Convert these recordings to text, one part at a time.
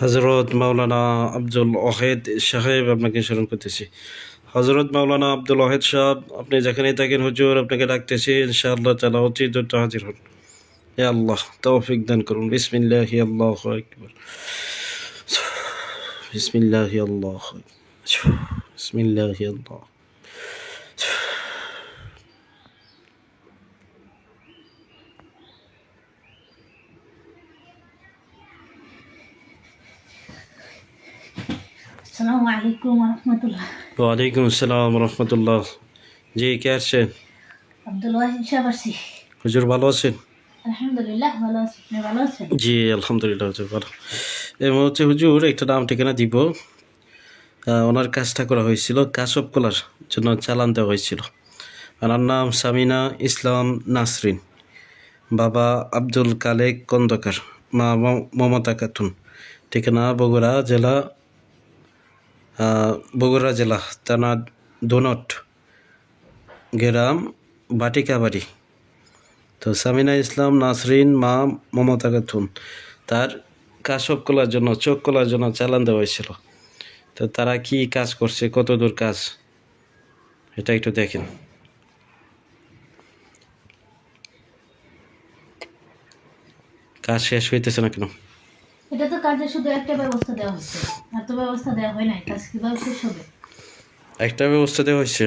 হজরত মাওলানা আব্দুল ওহেদ সাহেব আপনাকে স্মরণ করতেছি। হজরত মাওলানা আব্দুল ওহেদ সাহেব, আপনি যেখানেই থাকেন হুজুর, আপনাকে ডাকতেছি, ইনশাআল্লাহ তালা অতি দ্রুত হাজির হন। এ আল্লাহ, তৌফিক দান করুন। বিসমিল্লাহ আল্লাহ আকবর। বিসমিল্লাহ আল্লাহ বিসমিল্লাহ আল্লাহ আসসালামু আলাইকুম রহমতুল্লাহ। ওয়ালাইকুম আসসালাম রহমতুল্লাহ। জি কে আসছেন আব্দুল ওয়াহিদ সাহেব আসছি হুজুর ভালো আছেন? আলহামদুলিল্লাহ ভালো আছি। ভালো আছেন? জি আলহামদুলিল্লাহ হুজুর ভালো। এবং হচ্ছে হুজুর একটা নাম ঠিকানা দিব। ওনার কাজটা করা হয়েছিল কাসব কলার জন্য চালান দেওয়া হয়েছিল। ওনার নাম সামিনা ইসলাম নাসরিন। বাবা আব্দুল কালেক কন্দকার মা মমতা খাতুন ঠিকানা বগুড়া জেলা বগুড়া জেলা, থানা দোনট, গ্রাম বাটিকাবাড়ি। তো সামিনা ইসলাম, নাসরিন, মা মমতা খাতুন, তার কাশব কলার জন্য, চোখ কলার জন্য চালান দেওয়া হয়েছিল। তো তারা কি কাজ করছে কত দূর কাজ, এটা একটু দেখেন। কাজ শেষ হইতেছে না কেন? এটা তো কাজে শুধু একটা ব্যবস্থা দেওয়া হয়েছে আর তো ব্যবস্থা দেওয়া হয় নাই কাজ কীভাবে শেষ হবে? একটা ব্যবস্থা দেওয়া হয়েছে।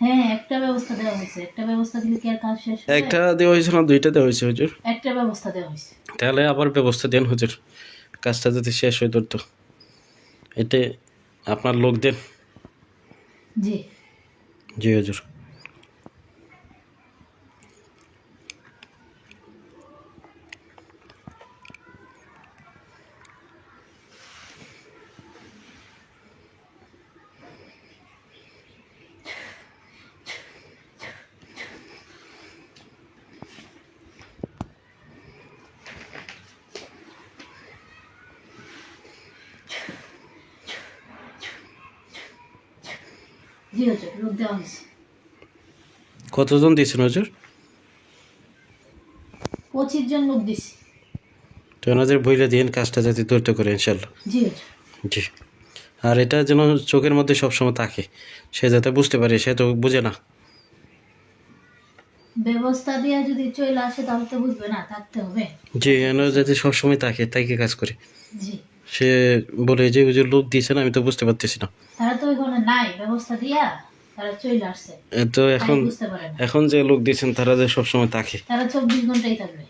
হ্যাঁ একটা ব্যবস্থা দেওয়া হয়েছে। একটা ব্যবস্থা দিলে কি আর কাজ শেষ হবে? একটা দেওয়া হয়েছে না দুইটা দেওয়া হয়েছে হুজুর। একটা ব্যবস্থা দেওয়া হয়েছে। তাহলে আবার ব্যবস্থা দেন হুজুর। কাজটা যদি শেষ হয়ে ধরতো এতে আপনার লোক দেন। জি। জি হুজুর। কতজন দিয়েছেন হুজুর পঁচিশ জন লোক দিছি তো ওনাদের বইলে দিন কাজটা যাতে দ্রুত করে ইনশাল্লাহ জি জি। আর এটা যেন চোখের মধ্যে সবসময় থাকে। সে যাতে বুঝতে পারে সে তো বুঝে না। ব্যবস্থা দিয়ে যদি চলে আসে তাহলে তো বুঝবে না থাকতে হবে। যে যেন যাতে সবসময় থাকে তাইকে কাজ করে? জি। সে বলে যে ওই যে লোক দিয়েছেন আমি তো বুঝতে পারতেছি না। তারা তো ওইখানে নাই ব্যবস্থা দিয়া তারা চলে আসছে। তো এখন এখন যে লোক দিয়েছেন তারা যে সবসময় থাকে তারা চব্বিশ ঘন্টাই থাকবে।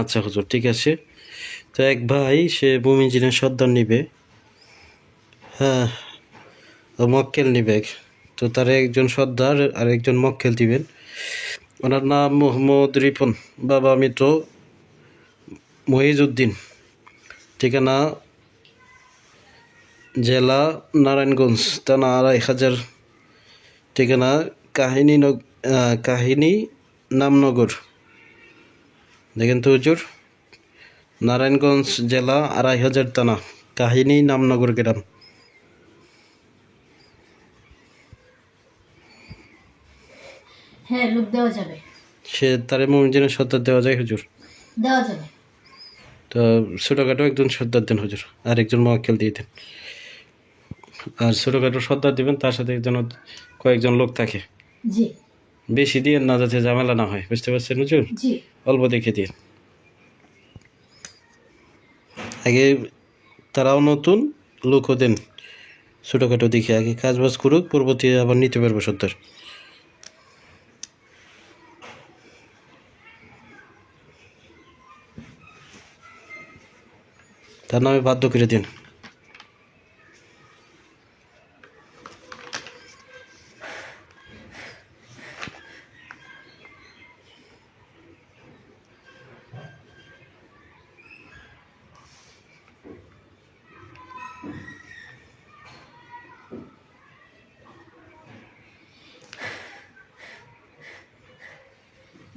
আচ্ছা হুজুর ঠিক আছে। তো এক ভাই সে ভূমি ইঞ্জিনের সর্দার নিবে। হ্যাঁ মক্কেল নিবে। তো তার একজন সর্দার আর একজন মক্কেল দিবেন। ওনার নাম মোহাম্মদ রিপন বাবা মিত্র মহিজউদ্দিন ঠিকানা জেলা নারায়ণগঞ্জ থানা আড়াই হাজার। ঠিকানা কাহিনী কাহিনী নামনগর। দেখেন তো হুজুর নারায়ণগঞ্জ জেলা আড়াই হাজার থানা কাহিনী নামনগর গ্রাম। হ্যাঁ লোক দেওয়া যাবে। সে তারে মমিনের সর্দার দেওয়া যায় হুজুর। দেওয়া যাবে। তো ছোটোখাটো একজন সর্দার দেন হুজুর আর একজন মোয়াক্কেল দিয়ে দেন। আর ছোটোখাটো সর্দার দিবেন তার সাথে একজন কয়েকজন লোক থাকে। জি। বেশি দিয়ে না যাতে ঝামেলা না হয় বুঝতে পারছেন হুজুর? অল্প দেখে দিন। আগে তারাও নতুন লোকও দেন। ছোটোখাটো দেখে আগে কাজ বাজ করুক পরবর্তী আবার নিতে পারব সত্তর তার নামে বাধ্য করে দিন।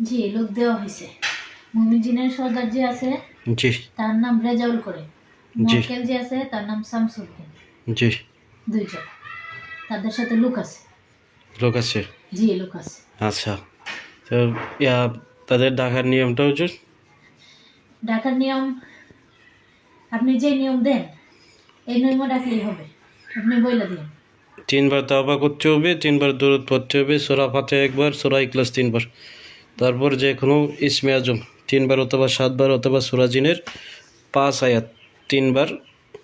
জি লোক দেওয়া হয়েছে। মুমিজিনের সর্দার যে আছে জি। তার নাম রেজাউল করে। মক্কেল যে আছে তার নাম শামসুদ্দিন। জি। দুইজন। তাদের সাথে লোক আছে। লোক আছে? জি লোক আছে। আচ্ছা। তো ইয়া তাদের ডাকার নিয়মটা হুজুর ডাকার নিয়ম আপনি যে নিয়ম দেন এই নৈম ডাকলেই হবে। আপনি বইলা দিন। তিনবার তাওবা করতে হবে তিনবার দূরত পড়তে হবে সোরা ফাতে একবার সোরা ইকলাস তিনবার। তারপর যে কোনো ইসমে আজম, তিনবার অথবা সাতবার অথবা সুরা জিনের পাঁচ আয়াত, তিনবার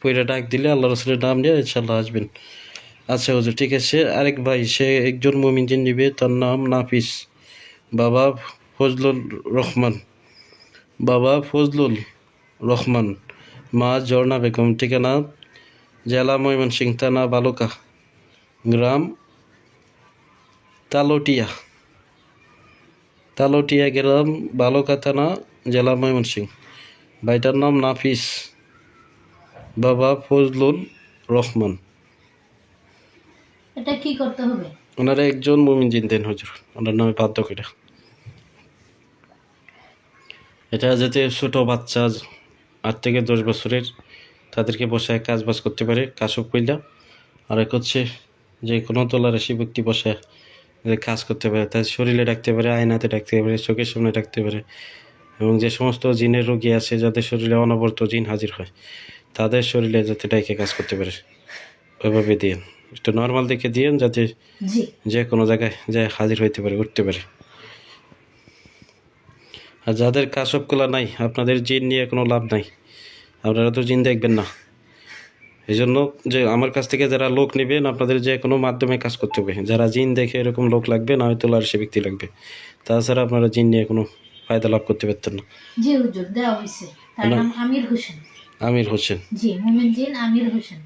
পইরা ডাক দিলে আল্লাহ রসুলের নাম নিয়ে ইনশাল্লাহ আসবেন। আচ্ছা হুজুর, ঠিক আছে, আরেক ভাই, সে একজন মমিনজিন নিবে, তার নাম নাফিস। বাবা ফজলুল রহমান। বাবা ফজলুল রহমান। মা ঝর্ণা বেগম, ঠিকানা জেলা ময়মনসিং থানা বালুকা, গ্রাম তালোটিয়া। তালোটিয়া গ্রাম বালুকা থানা জেলা ময়মনসিং ভাইটার নাম নাফিস বাবা ফজলুল রহমান। এটা কি করতে হবে? ওনারা একজন মুমিন জিন দেন হুজুর ওনার নামে বাধ্য করে। এটা যাতে ছোট বাচ্চা আট থেকে দশ বছরের তাদেরকে বসায় কাজ বাজ করতে পারে কাশব কইলা আর এক হচ্ছে যে কোনো তলারাশি ব্যক্তি বসে যে কাজ করতে পারে তার শরীরে ডাকতে পারে আয়নাতে ডাকতে পারে চোখের সামনে ডাকতে পারে এবং যে সমস্ত জিনের রোগী আছে যাদের শরীরে অনবরত জিন হাজির হয় তাদের শরীরে যাতে ডাইকে কাজ করতে পারে। ওইভাবে দিয়েন। একটু নর্মাল দেখে দিয়েন যাতে যে কোনো জায়গায় যায় হাজির হইতে পারে উঠতে পারে। আর যাদের কাশবগুলা নাই আপনাদের জিন নিয়ে কোনো লাভ নাই। আপনারা তো জিন দেখবেন না। এই জন্য যে আমার কাছ থেকে যারা লোক নেবেন আপনাদের যে কোনো মাধ্যমে কাজ করতে হবে। যারা জিন দেখে এরকম লোক লাগবে না হয়তো লার সে ব্যক্তি লাগবে। তাছাড়া আপনারা জিন নিয়ে কোনো ফায়দা লাভ করতে পারতেন না। জি হুজুর দেওয়া হয়েছে তার নাম আমির হোসেন। আমির হোসেন। জি মোমিন জিন আমির হোসেন।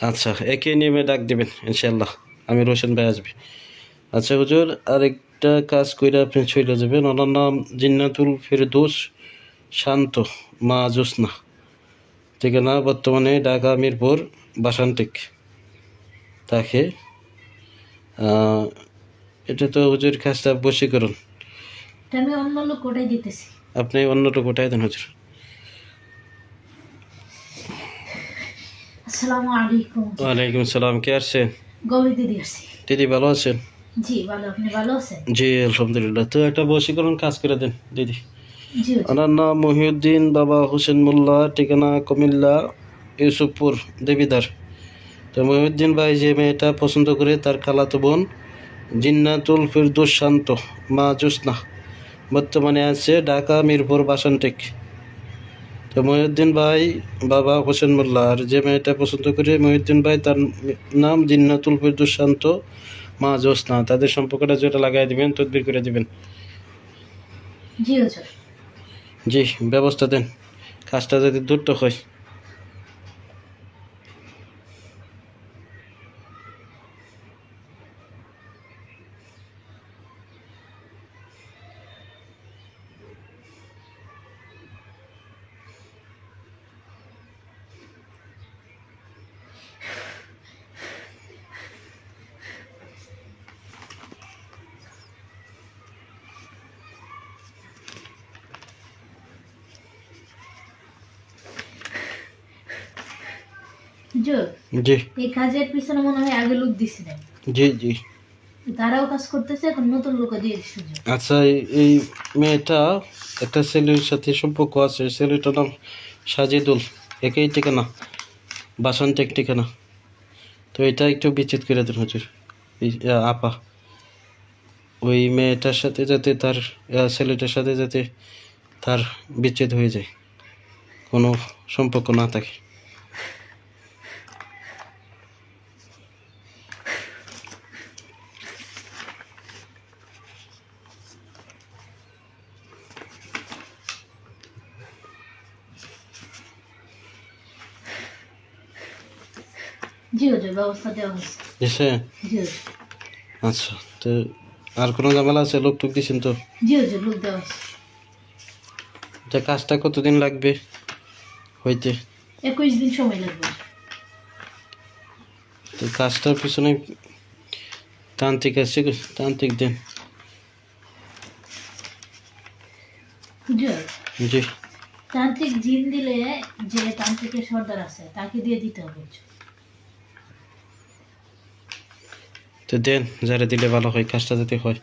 আচ্ছা একে নিয়মে ডাক দেবেন ইনশাল্লাহ আমির হোসেন ভাই আসবে। আচ্ছা হুজুর আরেকটা কাজ কইরা আপনি চলে যাবেন। ওনার নাম জিন্নাতুল ফেরদোস শান্ত মা জোসনা ঠিকানা বর্তমানে ঢাকা মিরপুর বাসান্তিক তাকে এটা তো হুজুর কাজটা বসীকরণ এটা আমি অন্য লোক দিতেছি। আপনি কোটায় দেন হুজুর। আসসালামু আলাইকুম। ওয়ালাইকুম সালাম কে আসছেন গৌরী দিদি আসছি দিদি ভালো আছেন? জি ভালো। আপনি ভালো আছেন? জি আলহামদুলিল্লাহ। তো একটা বসীকরণ কাজ করে দেন দিদি। ওনার নাম মহিউদ্দিন বাবা হোসেন মোল্লা ঠিকানা কুমিল্লা ইউসুফপুর দেবিদার। তো মহিউদ্দিন ভাই যে মেয়েটা পছন্দ করে তার খালাতো বোন জিন্নাতুল ফিরদোস শান্ত মা জোসনা বর্তমানে আছে ঢাকা মিরপুর বাসানটেক। তো মহিউদ্দিন ভাই বাবা হোসেন মোল্লা আর যে মেয়েটা পছন্দ করে মহিউদ্দিন ভাই তার নাম জিন্নাতুল ফিরদোস শান্ত মা জোসনা তাদের সম্পর্কটা যেটা লাগাই দিবেন তদবির করে দিবেন। জি। জি ব্যবস্থা দেন। কাজটা যদি দ্রুত হয়। জি। এই কাজের পিছনে মনে হয় আগে লোক দিছিলেন। জি জি। তারাও কাজ করতেছে এখন নতুন লোক দিয়ে দিচ্ছে আচ্ছা এই- মেয়েটা একটা ছেলের সাথে সম্পর্ক আছে ছেলেটার নাম সাজিদুল। একই ঠিকানা বাসন্তেক ঠিকানা তো এটা একটু বিচ্ছেদ করে দেন হুজুর। আপা। ওই মেয়েটার সাথে যাতে তার ছেলেটার সাথে যাতে তার বিচ্ছেদ হয়ে যায় কোনো সম্পর্ক না থাকে। এসে? আচ্ছা তো আর কোনো ঝামেলা আছে? লোক টুক তো? কাজটা কতদিন লাগবে হইতে? একুশ দিন সময় লাগবে। তো কাজটার পিছনে তান্ত্রিক আছে তান্ত্রিক দেন। জি। তান্ত্রিক জিন দিলে যে তান্ত্রিকের সর্দার আছে তাকে দিয়ে দিতে হবে তো দেন যারা দিলে ভালো হয় কাজটা যাতে হয়।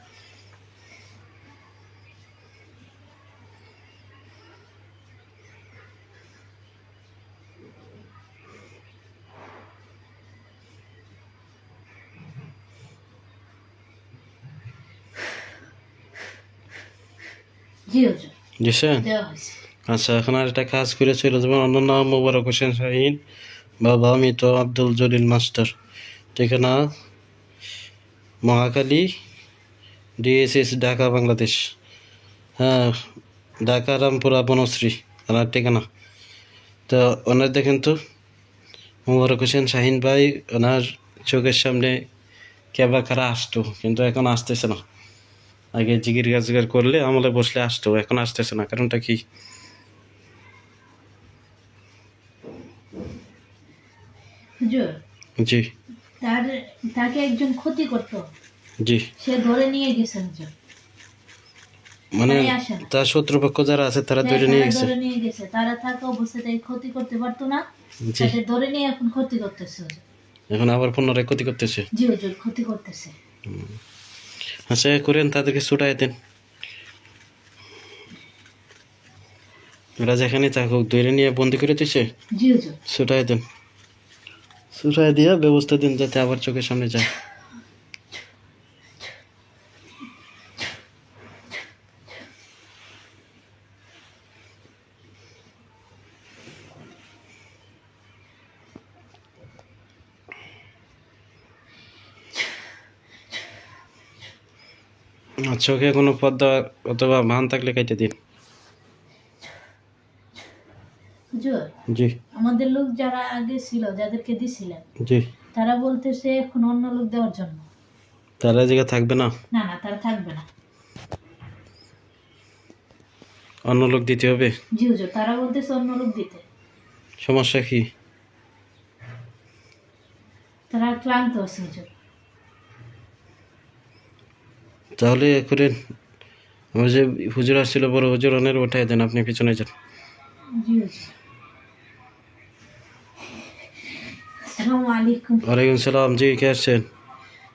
আচ্ছা। এখন আর একটা কাজ করেছিল যেমন অন্য নাম মোবারক হোসেন শাহিন। বাবা আমি তো আব্দুল জলিল মাস্টার। ঠিক না মহাকালী ডিএসএস ঢাকা বাংলাদেশ। হ্যাঁ ঢাকা রামপুরা বনশ্রী ওনার ঠিকানা। তো ওনার দেখেন তো মোবারক হোসেন শাহিন ভাই ওনার চোখের সামনে কেবা খারা আসতো কিন্তু এখন আসতেছে না। আগে জিগির গাজগার করলে আমলে বসলে আসতো এখন আসতেছে না কারণটা কি? জি। তার তাকে একজন ক্ষতি করতো। জি। সে ধরে নিয়ে গেছে মানে। তার শত্রুপক্ষ যারা আছে তারা হ্যাঁ, ধরে নিয়ে গেছে। ধরে নিয়ে গেছে। তারা থাকা অবস্থায় ক্ষতি করতে পারতো না। ধরে নিয়ে এখন ক্ষতি করতেছে। এখন আবার পুনরায় ক্ষতি করতেছে। জি হুজুর ক্ষতি করতেছে। আচ্ছা করেন তাদেরকে ছুটাই দেন। ওরা যেখানে থাকুক ধরে নিয়ে বন্দি করে দিছে। জি হুজুর। ছুটাই দেন। ছুটাই দিয়ে ব্যবস্থা দিন যাতে আবার চোখের সামনে যায়। চোখে কোনো পর্দা অথবা ভান থাকলে কেটে দিন হুজুর জি। আমাদের লোক যারা আগে ছিল যাদেরকে দিছিলেন জি। তারা বলতেছে এখন অন্য লোক দেওয়ার জন্য। তারা জায়গা থাকবে না? না না তারা থাকবে না। অন্য লোক দিতে হবে? জি হুজুর তারা বলতেছে অন্য লোক দিতে। সমস্যা কি? তারা ক্লান্ত আছে হুজুর। তাহলে করেন আমার যে হুজুর আসছিল বড় হুজুর অনের ওঠাই দেন আপনি পিছনে যান। জি হুজুর। আসসালামু আলাইকুম। ওয়ালাইকুম সালাম জি কে আসছেন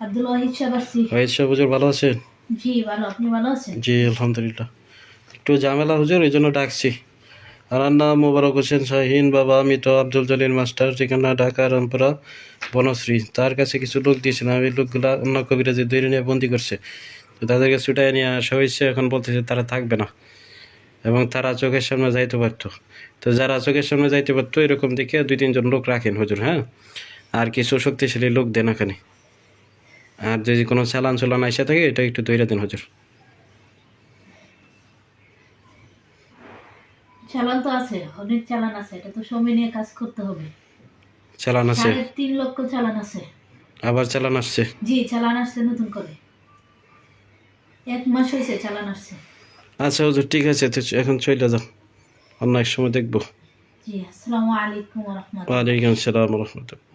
আব্দুল ওয়াহিদ সাহেব আসছি ওয়াহিদ সাহেব হুজুর ভালো আছেন? জি ভালো। আপনি ভালো আছেন? জি আলহামদুলিল্লাহ। একটু ঝামেলা হুজুর এই জন্য ডাকছি। আমার নাম মোবারক হোসেন শাহিন বাবা আমি তো আব্দুল জলিল মাস্টার ঠিকানা ঢাকা রামপুরা বনশ্রী। তার কাছে কিছু লোক দিয়েছিলাম আমি লোকগুলা অন্য কবিরাজে ধরে নিয়ে বন্দি করছে। তো তাদেরকে ছুটাই নিয়ে আসা হয়েছে এখন বলতেছে তারা থাকবে না। এবং তারা চোখের সামনে যাইতে পারতো। তো যারা চোখের সামনে যাইতে পারতো এরকম দেখে দুই তিনজন লোক রাখেন হুজুর হ্যাঁ? আর কিছু শক্তিশালী লোক দেন এখানে আর যদি কোনো চালান চলান আইসা থাকে এটা একটু তৈরি দেন হুজুর। চালান তো আছে অনেক চালান আছে এটা তো সময় নিয়ে কাজ করতে হবে। চালান আছে। তিন লক্ষ চালান আছে। আবার চালান আসছে। জি চালান আসছে নতুন করে। এক মাস হয়েছে চালান আসছে। আচ্ছা হুজুর ঠিক আছে তো এখন চলে যাও। অন্য এক সময় দেখব। জি আসসালামু আলাইকুম রহমতুল্লাহ। ওয়ালাইকুম আসসালাম রহমতুল্লাহ।